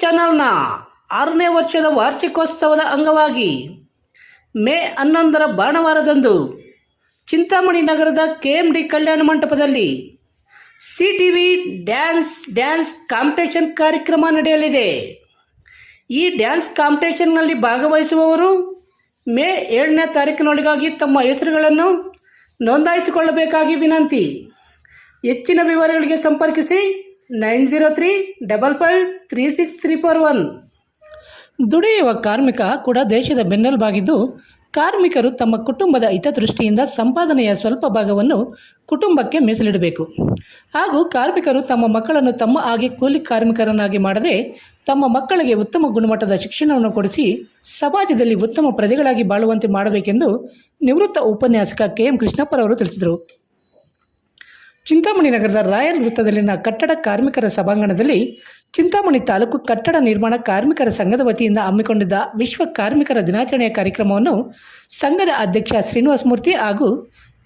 ಚಾನಲ್ನ ಆರನೇ ವರ್ಷದ ವಾರ್ಷಿಕೋತ್ಸವದ ಅಂಗವಾಗಿ ಮೇ ಹನ್ನೊಂದರ ಭಾನುವಾರದಂದು ಚಿಂತಾಮಣಿ ನಗರದ ಕೆ ಎಂ ಡಿ ಕಲ್ಯಾಣ ಮಂಟಪದಲ್ಲಿ C T V dance dance competition ಕಾರ್ಯಕ್ರಮ ನಡೆಯಲಿದೆ. ಈ ಡ್ಯಾನ್ಸ್ ಕಾಂಪಿಟೇಷನ್ನಲ್ಲಿ ಭಾಗವಹಿಸುವವರು ಮೇ ಏಳನೇ ತಾರೀಕಿನೊಳಗಾಗಿ ತಮ್ಮ ಹೆಸರುಗಳನ್ನು ನೋಂದಾಯಿಸಿಕೊಳ್ಳಬೇಕಾಗಿ ವಿನಂತಿ. ಹೆಚ್ಚಿನ ವಿವರಗಳಿಗೆ ಸಂಪರ್ಕಿಸಿ. Nine zero three double five three six three four one. ದುಡಿಯುವ ಕಾರ್ಮಿಕ ಕೂಡ ದೇಶದ ಬೆನ್ನೆಲುಬಾಗಿದ್ದು, ಕಾರ್ಮಿಕರು ತಮ್ಮ ಕುಟುಂಬದ ಹಿತದೃಷ್ಟಿಯಿಂದ ಸಂಪಾದನೆಯ ಸ್ವಲ್ಪ ಭಾಗವನ್ನು ಕುಟುಂಬಕ್ಕೆ ಮೀಸಲಿಡಬೇಕು. ಹಾಗೂ ಕಾರ್ಮಿಕರು ತಮ್ಮ ಮಕ್ಕಳನ್ನು ತಮ್ಮ ಆಗಿ ಕೂಲಿ ಕಾರ್ಮಿಕರನ್ನಾಗಿ ಮಾಡದೆ, ತಮ್ಮ ಮಕ್ಕಳಿಗೆ ಉತ್ತಮ ಗುಣಮಟ್ಟದ ಶಿಕ್ಷಣವನ್ನು ಕೊಡಿಸಿ, ಸಮಾಜದಲ್ಲಿ ಉತ್ತಮ ಪ್ರಜೆಗಳಾಗಿ ಬಾಳುವಂತೆ ಮಾಡಬೇಕೆಂದು ನಿವೃತ್ತ ಉಪನ್ಯಾಸಕ ಕೆ ಎಂ ಕೃಷ್ಣಪ್ಪರವರು ತಿಳಿಸಿದರು. ಚಿಂತಾಮಣಿ ನಗರದ ರಾಯಲ್ ವೃತ್ತದಲ್ಲಿನ ಕಟ್ಟಡ ಕಾರ್ಮಿಕರ ಸಭಾಂಗಣದಲ್ಲಿ ಚಿಂತಾಮಣಿ ತಾಲೂಕು ಕಟ್ಟಡ ನಿರ್ಮಾಣ ಕಾರ್ಮಿಕರ ಸಂಘದ ವತಿಯಿಂದ ಹಮ್ಮಿಕೊಂಡಿದ್ದ ವಿಶ್ವ ಕಾರ್ಮಿಕರ ದಿನಾಚರಣೆಯ ಕಾರ್ಯಕ್ರಮವನ್ನು ಸಂಘದ ಅಧ್ಯಕ್ಷ ಶ್ರೀನಿವಾಸ ಮೂರ್ತಿ ಹಾಗೂ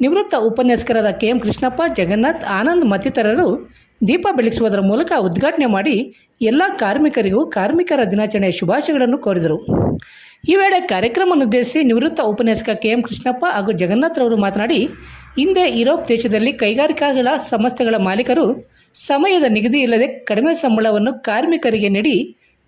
ನಿವೃತ್ತ ಉಪನ್ಯಾಸಕರಾದ ಕೆ ಎಂ ಕೃಷ್ಣಪ್ಪ, ಜಗನ್ನಾಥ್, ಆನಂದ್ ಮತ್ತಿತರರು ದೀಪ ಬೆಳಗಿಸುವುದರ ಮೂಲಕ ಉದ್ಘಾಟನೆ ಮಾಡಿ ಎಲ್ಲ ಕಾರ್ಮಿಕರಿಗೂ ಕಾರ್ಮಿಕರ ದಿನಾಚರಣೆಯ ಶುಭಾಶಯಗಳನ್ನು ಕೋರಿದರು. ಈ ವೇಳೆ ಕಾರ್ಯಕ್ರಮವನ್ನುದ್ದೇಶಿಸಿ ನಿವೃತ್ತ ಉಪನ್ಯಾಸಕ ಕೆ ಎಂ ಕೃಷ್ಣಪ್ಪ ಹಾಗೂ ಜಗನ್ನಾಥ್ರವರು ಮಾತನಾಡಿ ಹಿಂದೆ ಯುರೋಪ್ ದೇಶದಲ್ಲಿ ಕೈಗಾರಿಕಾಗಳ ಸಂಸ್ಥೆಗಳ ಮಾಲೀಕರು ಸಮಯದ ನಿಗದಿ ಇಲ್ಲದೆ ಕಡಿಮೆ ಸಂಬಳವನ್ನು ಕಾರ್ಮಿಕರಿಗೆ ನೀಡಿ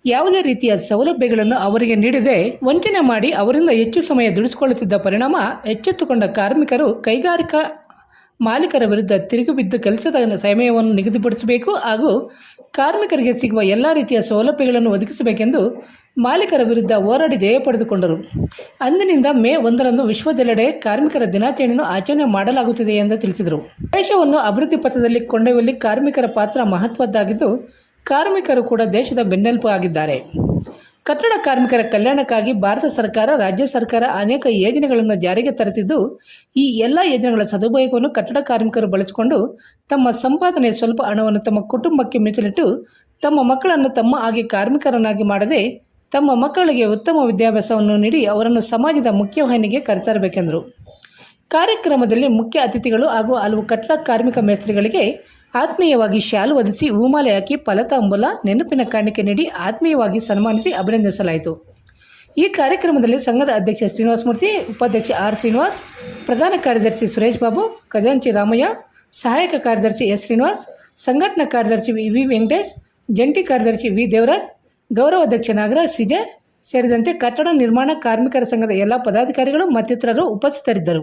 ಯಾವುದೇ ರೀತಿಯ ಸೌಲಭ್ಯಗಳನ್ನು ಅವರಿಗೆ ನೀಡದೆ ವಂಚನೆ ಮಾಡಿ ಅವರಿಂದ ಹೆಚ್ಚು ಸಮಯ ದುಡಿಸಿಕೊಳ್ಳುತ್ತಿದ್ದ ಪರಿಣಾಮ ಎಚ್ಚೆತ್ತುಕೊಂಡ ಕಾರ್ಮಿಕರು ಕೈಗಾರಿಕಾ ಮಾಲೀಕರ ವಿರುದ್ಧ ತಿರುಗಿಬಿದ್ದು ಕೆಲಸದ ಸಮಯವನ್ನು ನಿಗದಿಪಡಿಸಬೇಕು ಹಾಗೂ ಕಾರ್ಮಿಕರಿಗೆ ಸಿಗುವ ಎಲ್ಲ ರೀತಿಯ ಸೌಲಭ್ಯಗಳನ್ನು ಒದಗಿಸಬೇಕೆಂದು ಮಾಲೀಕರ ವಿರುದ್ಧ ಹೋರಾಡಿ ಜಯ ಪಡೆದುಕೊಂಡರು. ಅಂದಿನಿಂದ ಮೇ ಒಂದರಂದು ವಿಶ್ವದೆಲ್ಲೆಡೆ ಕಾರ್ಮಿಕರ ದಿನಾಚರಣೆಯನ್ನು ಆಚರಣೆ ಮಾಡಲಾಗುತ್ತಿದೆ ಎಂದು ತಿಳಿಸಿದರು. ದೇಶವನ್ನು ಅಭಿವೃದ್ಧಿ ಪಥದಲ್ಲಿ ಕೊಂಡೊಯ್ಯುವಲ್ಲಿ ಕಾರ್ಮಿಕರ ಪಾತ್ರ ಮಹತ್ವದ್ದಾಗಿದ್ದು, ಕಾರ್ಮಿಕರು ಕೂಡ ದೇಶದ ಬೆನ್ನೆಲುಬು ಆಗಿದ್ದಾರೆ. ಕಟ್ಟಡ ಕಾರ್ಮಿಕರ ಕಲ್ಯಾಣಕ್ಕಾಗಿ ಭಾರತ ಸರ್ಕಾರ, ರಾಜ್ಯ ಸರ್ಕಾರ ಅನೇಕ ಯೋಜನೆಗಳನ್ನು ಜಾರಿಗೆ ತರುತ್ತಿದ್ದು, ಈ ಎಲ್ಲ ಯೋಜನೆಗಳ ಸದುಪಯೋಗವನ್ನು ಕಟ್ಟಡ ಕಾರ್ಮಿಕರು ಬಳಸಿಕೊಂಡು ತಮ್ಮ ಸಂಪಾದನೆಯ ಸ್ವಲ್ಪ ಹಣವನ್ನು ತಮ್ಮ ಕುಟುಂಬಕ್ಕೆ ಮೀಸಲಿಟ್ಟು ತಮ್ಮ ಮಕ್ಕಳನ್ನು ತಮ್ಮ ಆಗಿ ಕಾರ್ಮಿಕರನ್ನಾಗಿ ಮಾಡದೆ ತಮ್ಮ ಮಕ್ಕಳಿಗೆ ಉತ್ತಮ ವಿದ್ಯಾಭ್ಯಾಸವನ್ನು ನೀಡಿ ಅವರನ್ನು ಸಮಾಜದ ಮುಖ್ಯವಾಹಿನಿಗೆ ಕರೆತರಬೇಕೆಂದರು. ಕಾರ್ಯಕ್ರಮದಲ್ಲಿ ಮುಖ್ಯ ಅತಿಥಿಗಳು ಹಾಗೂ ಹಲವು ಕಟ್ಟಡ ಕಾರ್ಮಿಕ ಮೇಸ್ತ್ರಿಗಳಿಗೆ ಆತ್ಮೀಯವಾಗಿ ಶಾಲು ಒದಿಸಿ ಹೂಮಾಲೆ ಹಾಕಿ ಫಲತಾಂಬುಲ, ನೆನಪಿನ ಕಾಣಿಕೆ ನೀಡಿ ಆತ್ಮೀಯವಾಗಿ ಸನ್ಮಾನಿಸಿ ಅಭಿನಂದಿಸಲಾಯಿತು. ಈ ಕಾರ್ಯಕ್ರಮದಲ್ಲಿ ಸಂಘದ ಅಧ್ಯಕ್ಷ ಶ್ರೀನಿವಾಸ ಮೂರ್ತಿ, ಉಪಾಧ್ಯಕ್ಷ ಆರ್ ಶ್ರೀನಿವಾಸ್, ಪ್ರಧಾನ ಕಾರ್ಯದರ್ಶಿ ಸುರೇಶ್ ಬಾಬು, ಖಜಾಂಚಿ ರಾಮಯ್ಯ, ಸಹಾಯಕ ಕಾರ್ಯದರ್ಶಿ ಎಸ್ ಶ್ರೀನಿವಾಸ್, ಸಂಘಟನಾ ಕಾರ್ಯದರ್ಶಿ ವಿ ವೆಂಕಟೇಶ್, ಜಂಟಿ ಕಾರ್ಯದರ್ಶಿ ವಿ ದೇವರಾಜ್ ಗೌರವಾಧ್ಯಕ್ಷ ನಾಗರಾಜ್ ಸಿಜೆ ಸೇರಿದಂತೆ ಕಟ್ಟಡ ನಿರ್ಮಾಣ ಕಾರ್ಮಿಕರ ಸಂಘದ ಎಲ್ಲ ಪದಾಧಿಕಾರಿಗಳು ಮತ್ತಿತರರು ಉಪಸ್ಥಿತರಿದ್ದರು.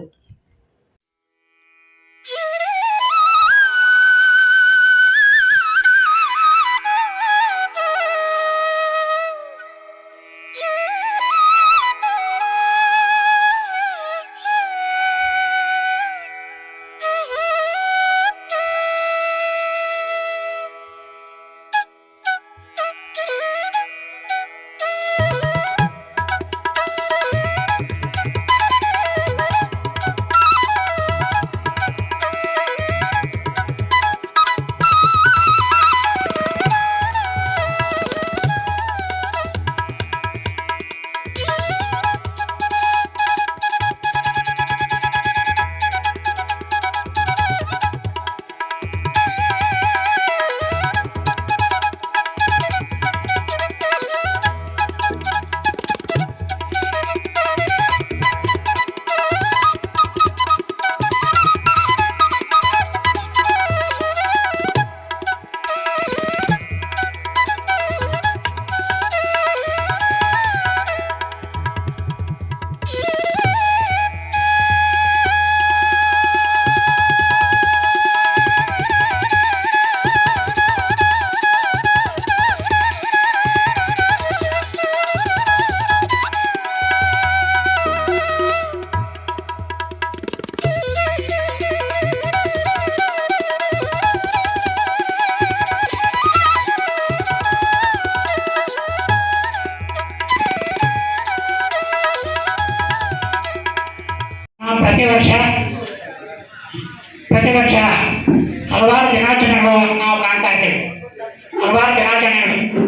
ಹಲವಾರು ದಿನಾಚರಣೆಗಳು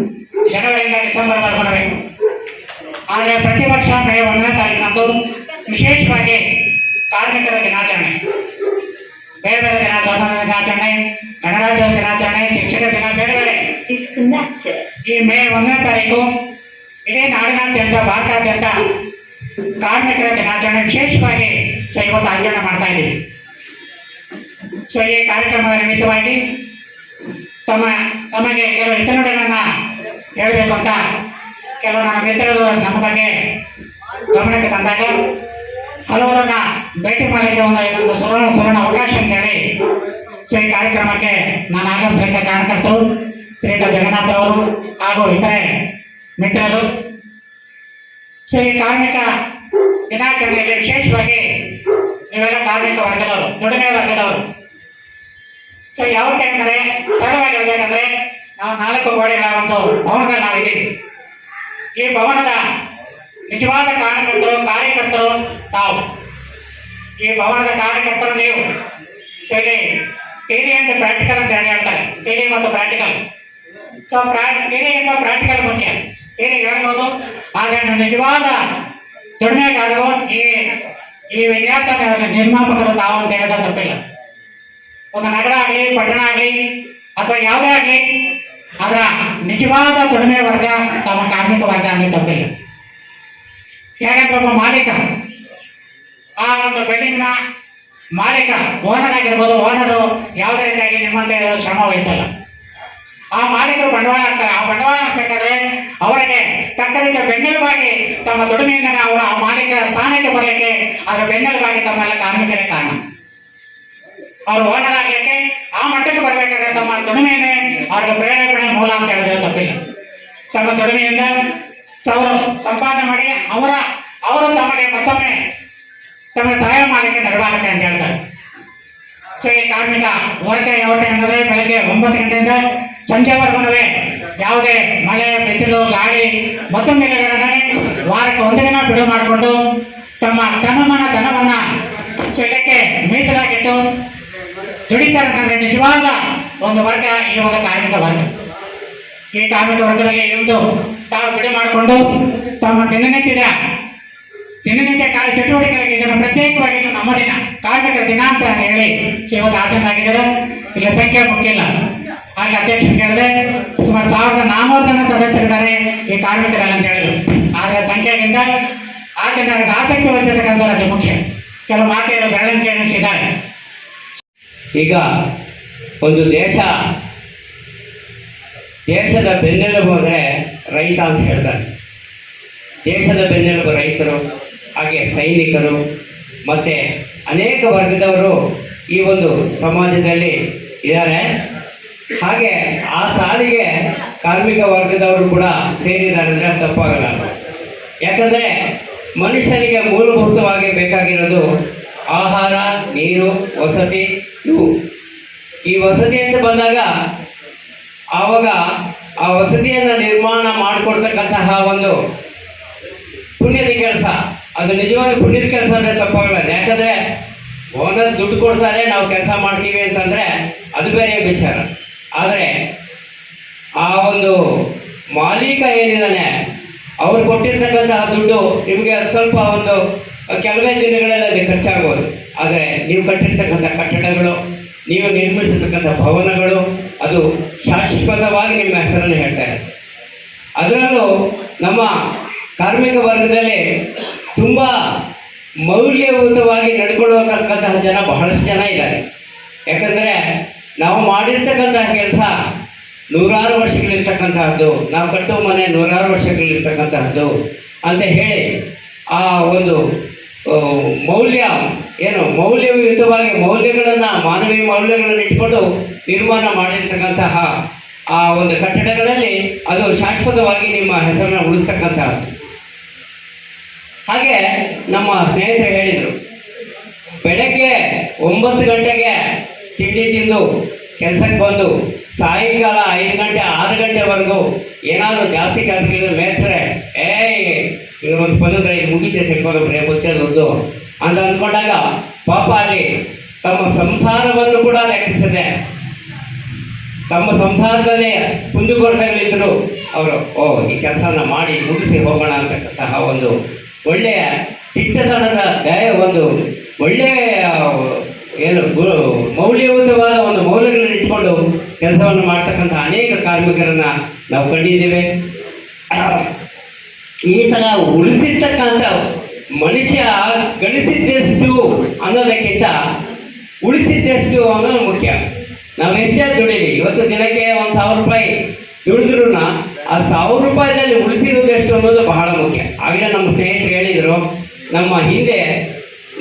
ಜನವರಿಯಿಂದ ಡಿಸೆಂಬರ್ವರೆಗೂ ಬರಬೇಕು ಆದರೆ ಪ್ರತಿ ವರ್ಷ ಮೇ ಒಂದನೇ ತಾರೀಕಂದು ವಿಶೇಷವಾಗಿ ಕಾರ್ಮಿಕರ ದಿನಾಚರಣೆ. ಬೇರೆ ಬೇರೆ ದಿನ ದಿನಾಚರಣೆ ದಿನಾಚರಣೆ, ಗಣರಾಜ್ಯೋತ್ಸವ ದಿನಾಚರಣೆ ಶಿಕ್ಷಕ ದಿನ, ಬೇರೆ ಬೇರೆ. ಈ ಮೇ ಒಂದನೇ ತಾರೀಕು ಇಡೀ ನಾಡಿನಾದ್ಯಂತ ಭಾರತಾದ್ಯಂತ ಕಾರ್ಮಿಕರ ದಿನಾಚರಣೆ ವಿಶೇಷವಾಗಿ ಸೊ ಇವತ್ತು ಆಚರಣೆ ಮಾಡ್ತಾ ಇದ್ದೀವಿ. ಸೊ ಈ ಕಾರ್ಯಕ್ರಮದ ನಿಮಿತ್ತವಾಗಿ ತಮ್ಮ, ತಮಗೆ ಕೆಲವು ಹಿತನುಡಿಗಳನ್ನ ಹೇಳಬೇಕು ಅಂತ ಕೆಲವು ನನ್ನ ಮಿತ್ರರು ನಮ್ಮ ಬಗ್ಗೆ ಗಮನಕ್ಕೆ ತಂದಾಗ ಹಲವರನ್ನ ಭೇಟಿ ಮಾಡಲಿಕ್ಕೆ ಒಂದು ಇದೊಂದು ಸುವರ್ಣ ಸುವರ್ಣ ಅವಕಾಶ ಅಂತೇಳಿ ಸೊ ಈ ಕಾರ್ಯಕ್ರಮಕ್ಕೆ ನಾನು ಆಗಮಿಸಲಿಕ್ಕೆ ಕಾರಣಕರ್ತರು ಶ್ರೀಯುತ ಜಗನ್ನಾಥ್ ಅವರು ಹಾಗೂ ಇತರೆ ಮಿತ್ರರು. ಸೊ ಈ ಕಾರ್ಮಿಕ ದಿನಾಚರಣೆಯಲ್ಲಿ ವಿಶೇಷವಾಗಿ ನೀವೆಲ್ಲ ಕಾರ್ಮಿಕ ವರ್ಗದವರು, ದುಡಿಮೆ ವರ್ಗದವರು. ಸೊ ಯಾವತ್ತೆ ಅಂದರೆ? ಸರಳವಾಗಿ ಹೇಳ್ಬೇಕಂದ್ರೆ ನಾವು ನಾಲ್ಕು ಗೋಡೆಗಳ ಒಂದು ಭವನದಲ್ಲಿ ನಾವಿದ್ದೀವಿ. ಈ ಭವನದ ನಿಜವಾದ ಕಾರಣಕರ್ತರು ಕಾರ್ಯಕರ್ತರು ತಾವು. ಈ ಭವನದ ಕಾರ್ಯಕರ್ತರು ನೀವು. ಸೊ ಇಲ್ಲಿ ಥಿಯರಿ ಅಂಡ್ ಪ್ರಾಕ್ಟಿಕಲ್ ಅಂತ ಹೇಳಿ ಹೇಳ್ತಾರೆ. ಥಿಯರಿ ಮತ್ತು ಪ್ರಾಕ್ಟಿಕಲ್ ಸೊ ಪ್ರಾ ಥಿಯರಿಗಿಂತ ಪ್ರಾಕ್ಟಿಕಲ್ ಮುಖ್ಯ. ಥಿಯರಿ ಹೇಳ್ಬೋದು. ಆದರೆ ನಿಜವಾದ ದುಡಿಮೆಗಾರರು ಈ ಈ ವಿನ್ಯಾಸ ನಿರ್ಮಾಪಕರು ತಾವು ಅಂತ ಹೇಳಿದ ತಪ್ಪಿಲ್ಲ. ಒಂದು ನಗರ ಆಗಲಿ, ಪಟ್ಟಣ ಆಗಲಿ, ಅಥವಾ ಯಾವುದೇ ಆಗಲಿ, ಅದರ ನಿಜವಾದ ದುಡಿಮೆ ವರ್ಗ ತಮ್ಮ ಕಾರ್ಮಿಕ ವರ್ಗ ಅನ್ನೋ ತಪ್ಪಿಲ್ಲ ಯಾಕಂದ್ರೆ ಒಬ್ಬ ಮಾಲೀಕ, ಆ ಒಂದು ಬಿಲ್ಡಿಂಗ್ನ ಮಾಲೀಕ ಓನರ್ ಆಗಿರ್ಬೋದು ಓನರು ಯಾವುದೇ ರೀತಿಯಾಗಿ ನಿಮ್ಮಂತೆ ಶ್ರಮ ವಹಿಸಲ್ಲ. ಆ ಮಾಲೀಕರು ಬಂಡವಾಳ ಹಾಕ್ತಾರೆ. ಆ ಬಂಡವಾಳ ಹಾಕ್ಬೇಕಾದ್ರೆ ಅವರಿಗೆ ತಕ್ಕ ರೀತಿಯ ಬೆನ್ನೆಲುಬಾಗಿ ತಮ್ಮ ದುಡಿಮೆಯಿಂದ ಅವರು ಆ ಮಾಲೀಕ ಸ್ಥಾನಕ್ಕೆ ಬರಲಿಕ್ಕೆ ಅದರ ಬೆನ್ನೆಲುಬಾಗಿ ತಮ್ಮೆಲ್ಲ ಕಾರ್ಮಿಕರೇ ಕಾರಣ. ಅವ್ರು ಓನರ್ ಆ ಮಟ್ಟಕ್ಕೆ ಬರಬೇಕಾದ್ರೆ ತಮ್ಮ ದುಡಿಮೆಯೇ ಅವ್ರಿಗೆ ಪ್ರೇರೇಪಣೆ ಮೂಲ ಅಂತ ಹೇಳಿದ್ರೆ ತಪ್ಪಿಲ್ಲ. ತಮ್ಮ ದುಡಿಮೆಯಿಂದ ಅವರು ಸಂಪಾದನೆ ಮಾಡಿ ಅವರ, ಅವರು ತಮಗೆ ಮತ್ತೊಮ್ಮೆ ತಮಗೆ ಸಹಾಯ ಮಾಡಲಿಕ್ಕೆ ನೆರವಾಗುತ್ತೆ ಅಂತ ಹೇಳ್ತಾರೆ. ಸೊ ಈ ಕಾರ್ಮಿಕ ಹೊರಟೆ ಯಾವತ್ತೆ ಅಂದರೆ ಬೆಳಗ್ಗೆ ಒಂಬತ್ತು ಗಂಟೆಯಿಂದ ಸಂಜೆವರೆಗೂ ಯಾವುದೇ ಮಳೆ, ಬಿಸಿಲು, ಗಾಳಿ ಮತ್ತೊಂದಿಲ್ಲದೆ ವಾರಕ್ಕೆ ಒಂದು ದಿನ ಬಿಡುವು ಮಾಡಿಕೊಂಡು ತಮ್ಮ ತನಮನ ಧನವನ್ನ ಇದಕ್ಕೆ ಮೀಸಲಾಗಿಟ್ಟು ದುಡಿತಾರೆ ದುಡಿತಾರಕ್ಕಂದ್ರೆ ನಿಜವಾದ ಒಂದು ವರ್ಗ ಒಂದು ಕಾರ್ಮಿಕ ವರ್ಗ. ಈ ಕಾರ್ಮಿಕ ವರ್ಗದಲ್ಲಿ ಇಂದು ತಾವು ಬಿಡಿ ಮಾಡಿಕೊಂಡು ತಮ್ಮ ದಿನನಿತ್ಯದ ದಿನನಿತ್ಯ ಕಾರ್ಯ ಚಟುವಟಿಕೆಗಳಿಗೆ ಇದನ್ನು ಪ್ರತ್ಯೇಕವಾಗಿ ನಮ್ಮ ದಿನ, ಕಾರ್ಮಿಕರ ದಿನ ಅಂತ ಹೇಳಿ ಶ್ರೀಮಂತ ಆಸನಾಗಿದ್ದರು ಇಲ್ಲ ಸಂಖ್ಯೆ ಮುಖ್ಯ ಇಲ್ಲ. ಹಾಗೆ ಅಧ್ಯಕ್ಷ ಕೇಳಿದೆ ಸುಮಾರು ಸಾವಿರದ ನಾನೂರು ಜನ ಸದಸ್ಯರಿದ್ದಾರೆ ಈ ಕಾರ್ಮಿಕರಲ್ಲಿ ಅಂತ ಹೇಳಿದ್ರು. ಆದರೆ ಸಂಖ್ಯೆಗಿಂತ ಆಚರಣೆ ಆಸಕ್ತಿ ವಹಿಸಿರ್ತಕ್ಕಂಥ ಮುಖ್ಯ. ಕೆಲವು ಮಾತೆಯರು ಬೆರಳಂಕೆಯನ್ನು ಇದ್ದಾರೆ ಈಗ ಒಂದು ದೇಶ, ದೇಶದ ಬೆನ್ನೆಲುಬು ಅಂದರೆ ರೈತ ಅಂತ ಹೇಳ್ತಾರೆ. ದೇಶದ ಬೆನ್ನೆಲುಬು ರೈತರು, ಹಾಗೆ ಸೈನಿಕರು, ಮತ್ತು ಅನೇಕ ವರ್ಗದವರು ಈ ಒಂದು ಸಮಾಜದಲ್ಲಿ ಇದ್ದಾರೆ. ಹಾಗೆ ಆ ಸಾಲಿಗೆ ಕಾರ್ಮಿಕ ವರ್ಗದವರು ಕೂಡ ಸೇರಿದ್ದಾರೆ ಅಂದರೆ ತಪ್ಪಾಗಲ್ಲ. ಯಾಕಂದರೆ ಮನುಷ್ಯನಿಗೆ ಮೂಲಭೂತವಾಗಿ ಬೇಕಾಗಿರೋದು ಆಹಾರ, ನೀರು, ವಸತಿ, ಇವು. ಈ ವಸತಿ ಅಂತ ಬಂದಾಗ ಆವಾಗ ಆ ವಸತಿಯನ್ನು ನಿರ್ಮಾಣ ಮಾಡಿಕೊಡ್ತಕ್ಕಂತಹ ಒಂದು ಪುಣ್ಯದ ಕೆಲಸ. ಅದು ನಿಜವಾಗಿ ಪುಣ್ಯದ ಕೆಲಸ ಅಂದರೆ ತಪ್ಪಾಗಲ್ಲ. ಯಾಕಂದರೆ ಓನರ್ ದುಡ್ಡು ಕೊಡ್ತಾರೆ, ನಾವು ಕೆಲಸ ಮಾಡ್ತೀವಿ ಅಂತಂದರೆ ಅದು ಬೇರೆ ವಿಚಾರ. ಆದರೆ ಆ ಒಂದು ಮಾಲೀಕ ಏನಿದ್ದಾನೆ, ಅವ್ರು ಕೊಟ್ಟಿರ್ತಕ್ಕಂತಹ ದುಡ್ಡು ನಿಮಗೆ ಸ್ವಲ್ಪ ಒಂದು ಕೆಲವೇ ದಿನಗಳಲ್ಲಿ ಅದು ಖರ್ಚಾಗ್ಬೋದು. ಆದರೆ ನೀವು ಕಟ್ಟಿರ್ತಕ್ಕಂಥ ಕಟ್ಟಡಗಳು, ನೀವು ನಿರ್ಮಿಸಿರ್ತಕ್ಕಂಥ ಭವನಗಳು, ಅದು ಶಾಶ್ವತವಾಗಿ ನಿಮ್ಮ ಹೆಸರನ್ನು ಹೇಳ್ತಾರೆ ಅದರಲ್ಲೂ ನಮ್ಮ ಕಾರ್ಮಿಕ ವರ್ಗದಲ್ಲಿ ತುಂಬ ಮೌಲ್ಯಯುತವಾಗಿ ನಡ್ಕೊಳ್ಳತಕ್ಕಂತಹ ಜನ ಬಹಳಷ್ಟು ಜನ ಇದ್ದಾರೆ. ಯಾಕಂದರೆ ನಾವು ಮಾಡಿರ್ತಕ್ಕಂತಹ ಕೆಲಸ ನೂರಾರು ವರ್ಷಗಳಿರ್ತಕ್ಕಂತಹದ್ದು, ನಾವು ಕಟ್ಟುವ ಮನೆ ನೂರಾರು ವರ್ಷಗಳಿರ್ತಕ್ಕಂತಹದ್ದು ಅಂತ ಹೇಳಿ ಆ ಒಂದು ಮೌಲ್ಯ. ಏನು, ಮೌಲ್ಯಯುತವಾಗಿ ಮೌಲ್ಯಗಳನ್ನು, ಮಾನವೀಯ ಮೌಲ್ಯಗಳನ್ನು ಇಟ್ಕೊಂಡು ನಿರ್ಮಾಣ ಮಾಡಿರ್ತಕ್ಕಂತಹ ಆ ಒಂದು ಕಟ್ಟಡಗಳಲ್ಲಿ ಅದು ಶಾಶ್ವತವಾಗಿ ನಿಮ್ಮ ಹೆಸರನ್ನು ಉಳಿಸ್ತಕ್ಕಂಥದ್ದು. ಹಾಗೆ ನಮ್ಮ ಸ್ನೇಹಿತರು ಹೇಳಿದರು, ಬೆಳಗ್ಗೆ ಒಂಬತ್ತು ಗಂಟೆಗೆ ತಿಂಡಿ ತಿಂದು ಕೆಲಸಕ್ಕೆ ಬಂದು ಸಾಯಂಕಾಲ ಐದು ಗಂಟೆ, ಆರು ಗಂಟೆವರೆಗೂ ಏನಾದರೂ ಜಾಸ್ತಿ ಕೆಲಸಗಳಿದ್ರೆ ಮೇಲ್ಸರೆ, ಏಯ್ ಒಂದು ಬಂದ್ರೆ ಇದು ಮುಗಿಚೆ ಸಿಕ್ಕೋದ್ರೆ ಗೊತ್ತೇದೊಂದು ಅಂತ ಅಂದ್ಕೊಂಡಾಗ ಪಾಪ ಅಲ್ಲಿ ತಮ್ಮ ಸಂಸಾರವನ್ನು ಕೂಡ ಲೆಕ್ಕಿಸದೆ ತಮ್ಮ ಸಂಸಾರದಲ್ಲಿ ಕುಂದುಕೊರತೆಗಳಿದ್ರು. ಅವರು, ಓ, ಈ ಕೆಲಸನ ಮಾಡಿ ಮುಗಿಸಿ ಹೋಗೋಣ ಅಂತಕ್ಕಂತಹ ಒಂದು ಒಳ್ಳೆಯ ತಿಟ್ಟತನದ ದಯ ಒಂದು ಒಳ್ಳೆಯ ಏನು ಗುರು ಮೌಲ್ಯಯುತವಾದ ಒಂದು ಮೌಲ್ಯಗಳನ್ನು ಇಟ್ಕೊಂಡು ಕೆಲಸವನ್ನು ಮಾಡ್ತಕ್ಕಂಥ ಅನೇಕ ಕಾರ್ಮಿಕರನ್ನ ನಾವು ಕಂಡಿದ್ದೇವೆ. ಈ ತರ ಉಳಿಸಿರ್ತಕ್ಕಂಥ ಮನುಷ್ಯ ಗಳಿಸಿದ್ದೆಷ್ಟು ಅನ್ನೋದಕ್ಕಿಂತ ಉಳಿಸಿದ್ದೆಷ್ಟು ಅನ್ನೋದು ಮುಖ್ಯ. ನಾವು ಎಷ್ಟೇ ದುಡೀಲಿ, ಇವತ್ತು ದಿನಕ್ಕೆ ಒಂದು ಸಾವಿರ ರೂಪಾಯಿ ದುಡಿದ್ರು ಆ ಸಾವಿರ ರೂಪಾಯಿನಲ್ಲಿ ಉಳಿಸಿರುವುದೆಷ್ಟು ಅನ್ನೋದು ಬಹಳ ಮುಖ್ಯ. ಆಗಲೇ ನಮ್ಮ ಸ್ನೇಹಿತರು ಹೇಳಿದರು, ನಮ್ಮ ಹಿಂದೆ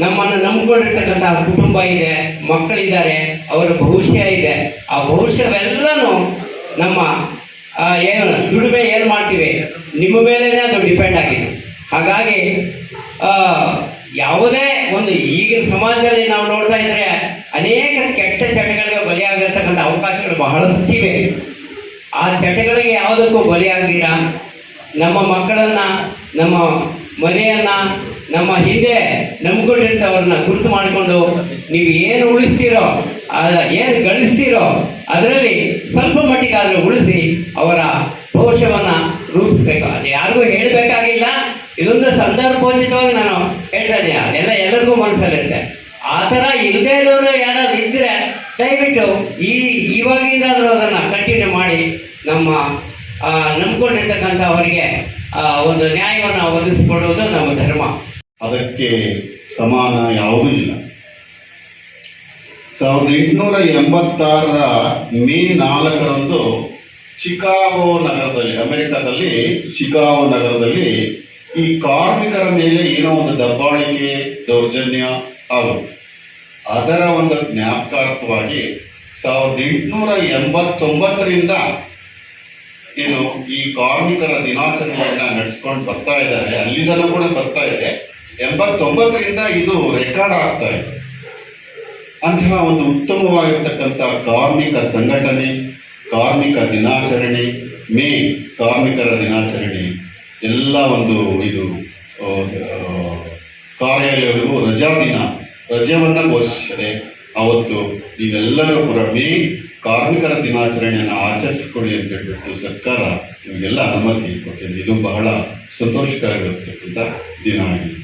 ನಮ್ಮನ್ನು ನಂಬ್ಕೊಂಡಿರ್ತಕ್ಕಂಥ ಕುಟುಂಬ ಇದೆ, ಮಕ್ಕಳಿದ್ದಾರೆ, ಅವರ ಭವಿಷ್ಯ ಇದೆ. ಆ ಭವಿಷ್ಯವೆಲ್ಲನೂ ನಮ್ಮ ಏನು, ದುಡಿಮೆ ಏನು ಮಾಡ್ತೀವಿ? ನಿಮ್ಮ ಮೇಲೇ ಅದು ಡಿಪೆಂಡ್ ಆಗಿದೆ. ಹಾಗಾಗಿ ಯಾವುದೇ ಒಂದು ಈಗಿನ ಸಮಾಜದಲ್ಲಿ ನಾವು ನೋಡ್ತಾ ಇದ್ರೆ ಅನೇಕ ಕೆಟ್ಟ ಚಟಗಳಿಗೆ ಬಲಿಯಾಗಿರ್ತಕ್ಕಂಥ ಅವಕಾಶಗಳು ಬಹಳಷ್ಟಿವೆ. ಆ ಚಟಗಳಿಗೆ ಯಾವುದಕ್ಕೂ ಬಲಿಯಾಗದಿರಾ? ನಮ್ಮ ಮಕ್ಕಳನ್ನ, ನಮ್ಮ ಮನೆಯನ್ನ, ನಮ್ಮ ಹಿಂದೆ ನಂಬ್ಕೊಂಡಿರ್ತವ್ರನ್ನ ಗುರುತು ಮಾಡಿಕೊಂಡು ನೀವು ಏನು ಉಳಿಸ್ತೀರೋ ಏನು ಗಳಿಸ್ತೀರೋ ಅದರಲ್ಲಿ ಸ್ವಲ್ಪ ಮಟ್ಟಿಗಾದರೂ ಉಳಿಸಿ ಅವರ ಭವಿಷ್ಯವನ್ನು ರೂಪಿಸ್ಬೇಕು. ಅದು ಯಾರಿಗೂ ಹೇಳಬೇಕಾಗಿಲ್ಲ. ಇದೊಂದು ಸಂದರ್ಭೋಚಿತವಾಗಿ ನಾನು ಹೇಳ್ತಾ ಇದ್ದೀನಿ. ಅದೆಲ್ಲ ಎಲ್ಲರಿಗೂ ಮನಸ್ಸಲ್ಲಿರುತ್ತೆ. ಆ ಥರ ಇಲ್ಲದೇ ಇರೋರು ಯಾರಾದ್ರು ಇದ್ದರೆ ದಯವಿಟ್ಟು ಈ ಇವಾಗಿಂದಾದರೂ ಅದನ್ನು ಕಂಟಿನ್ಯೂ ಮಾಡಿ ನಮ್ಮ ನಂಬ್ಕೊಂಡಿರ್ತಕ್ಕಂಥ ಅವರಿಗೆ ಒಂದು ನ್ಯಾಯವನ್ನು ಒದಗಿಸ್ಕೊಡುವುದು ನಮ್ಮ ಧರ್ಮ. ಅದಕ್ಕೆ ಸಮಾನ ಯಾವುದೂ ಇಲ್ಲ. ಸಾವಿರದ ಎಂಟುನೂರ ಎಂಬತ್ತಾರರ ಮೇ ನಾಲ್ಕರಂದು ಚಿಕಾಗೋ ನಗರದಲ್ಲಿ, ಅಮೆರಿಕದಲ್ಲಿ, ಚಿಕಾಗೋ ನಗರದಲ್ಲಿ ಈ ಕಾರ್ಮಿಕರ ಮೇಲೆ ಏನೋ ಒಂದು ದಬ್ಬಾಳಿಕೆ, ದೌರ್ಜನ್ಯ ಆಗುತ್ತೆ. ಅದರ ಒಂದು ಜ್ಞಾಪಕಾರ್ಥವಾಗಿ ಸಾವಿರದ ಎಂಟುನೂರ ಎಂಬತ್ತೊಂಬತ್ತರಿಂದ ಏನು ಈ ಕಾರ್ಮಿಕರ ದಿನಾಚರಣೆಯನ್ನ ನಡೆಸ್ಕೊಂಡು ಬರ್ತಾ ಇದ್ದಾರೆ. ಅಲ್ಲಿಂದಲೂ ಕೂಡ ಬರ್ತಾ ಇದೆ. ಎಂಬತ್ತೊಂಬತ್ತರಿಂದ ಇದು ರೆಕಾರ್ಡ್ ಆಗ್ತಾ ಇದೆ. ಅಂತಹ ಒಂದು ಉತ್ತಮವಾಗಿರ್ತಕ್ಕಂಥ ಕಾರ್ಮಿಕ ಸಂಘಟನೆ, ಕಾರ್ಮಿಕ ದಿನಾಚರಣೆ, ಮೇ ಕಾರ್ಮಿಕರ ದಿನಾಚರಣೆ, ಎಲ್ಲ ಒಂದು ಇದು ಕಾರ್ಯಾಲಯಗಳಿಗೂ ರಜಾ ದಿನ, ರಜೆವನ್ನು ಘೋಷಿಸಿದೆ. ಅವತ್ತು ನೀವೆಲ್ಲರೂ ಕೂಡ ಮೇ ಕಾರ್ಮಿಕರ ದಿನಾಚರಣೆಯನ್ನು ಆಚರಿಸಿಕೊಳ್ಳಿ ಅಂತ ಹೇಳ್ಬಿಟ್ಟು ಸರ್ಕಾರ ನಿಮಗೆಲ್ಲ ಅನುಮತಿ ಕೊಟ್ಟಿದೆ. ಇದು ಬಹಳ ಸಂತೋಷಕರವಾಗಿರ್ತಕ್ಕಂಥ ದಿನ ಆಗಿದೆ.